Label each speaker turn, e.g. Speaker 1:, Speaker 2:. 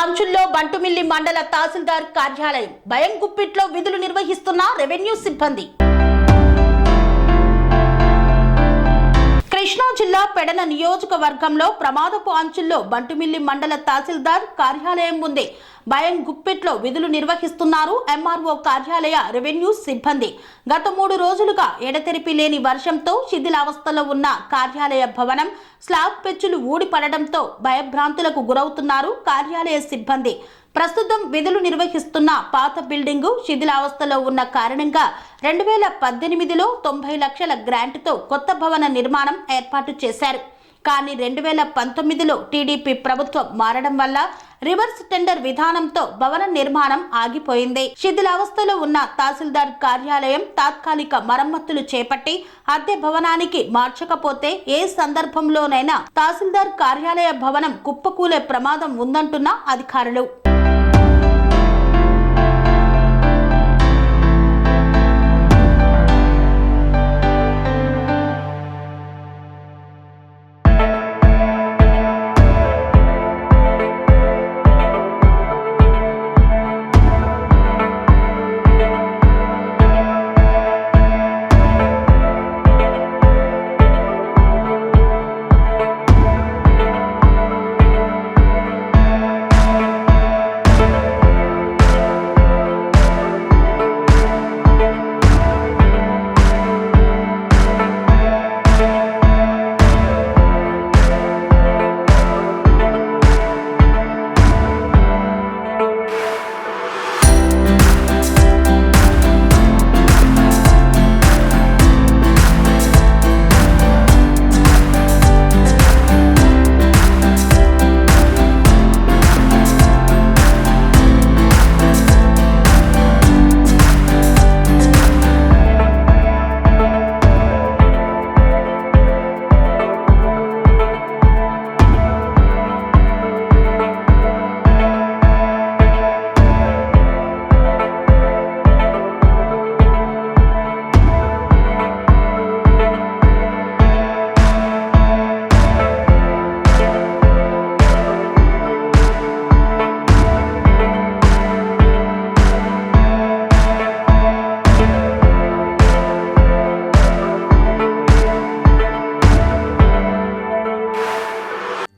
Speaker 1: అంచుల్లో బంటుమిల్లి మండల తహసీల్దార్ కార్యాలయం. భయం గుప్పిట్లో విధులు నిర్వహిస్తున్న రెవెన్యూ సిబ్బంది. కృష్ణా జిల్లా పెడన నియోజకవర్గంలో ప్రమాదపు అంచుల్లో బంటుమిల్లి మండల తహసీల్దార్ కార్యాలయం ఉంది. భయం గుప్పెట్లో విధులు నిర్వహిస్తున్నారు ఎంఆర్ఓ కార్యాలయ రెవెన్యూ సిబ్బంది. గత మూడు రోజులుగా ఎడతెరిపి లేని వర్షంతో శిథిలావస్థలో ఉన్న కార్యాలయ భవనం స్లాబ్ పెచ్చులు ఊడిపడడంతో భయభ్రాంతులకు గురవుతున్నారు కార్యాలయ సిబ్బంది. ప్రస్తుతం విధులు నిర్వహిస్తున్న పాత బిల్డింగు శిథిలావస్థలో ఉన్న కారణంగా రెండు వేల పద్దెనిమిదిలో తొంభై లక్షల గ్రాంట్తో కొత్త భవన నిర్మాణం ఏర్పాటు చేశారు. కానీ రెండు వేల పంతొమ్మిదిలో టీడీపీ ప్రభుత్వం మారడం వల్ల రివర్స్ టెండర్ విధానంతో భవన నిర్మాణం ఆగిపోయింది. శిథిలావస్థలో ఉన్న తహసీల్దార్ కార్యాలయం తాత్కాలిక మరమ్మతులు చేపట్టి అద్దె భవనానికి మార్చకపోతే ఏ సందర్భంలోనైనా తహసీల్దార్ కార్యాలయ భవనం కుప్పకూలే ప్రమాదం ఉందంటున్న అధికారులు.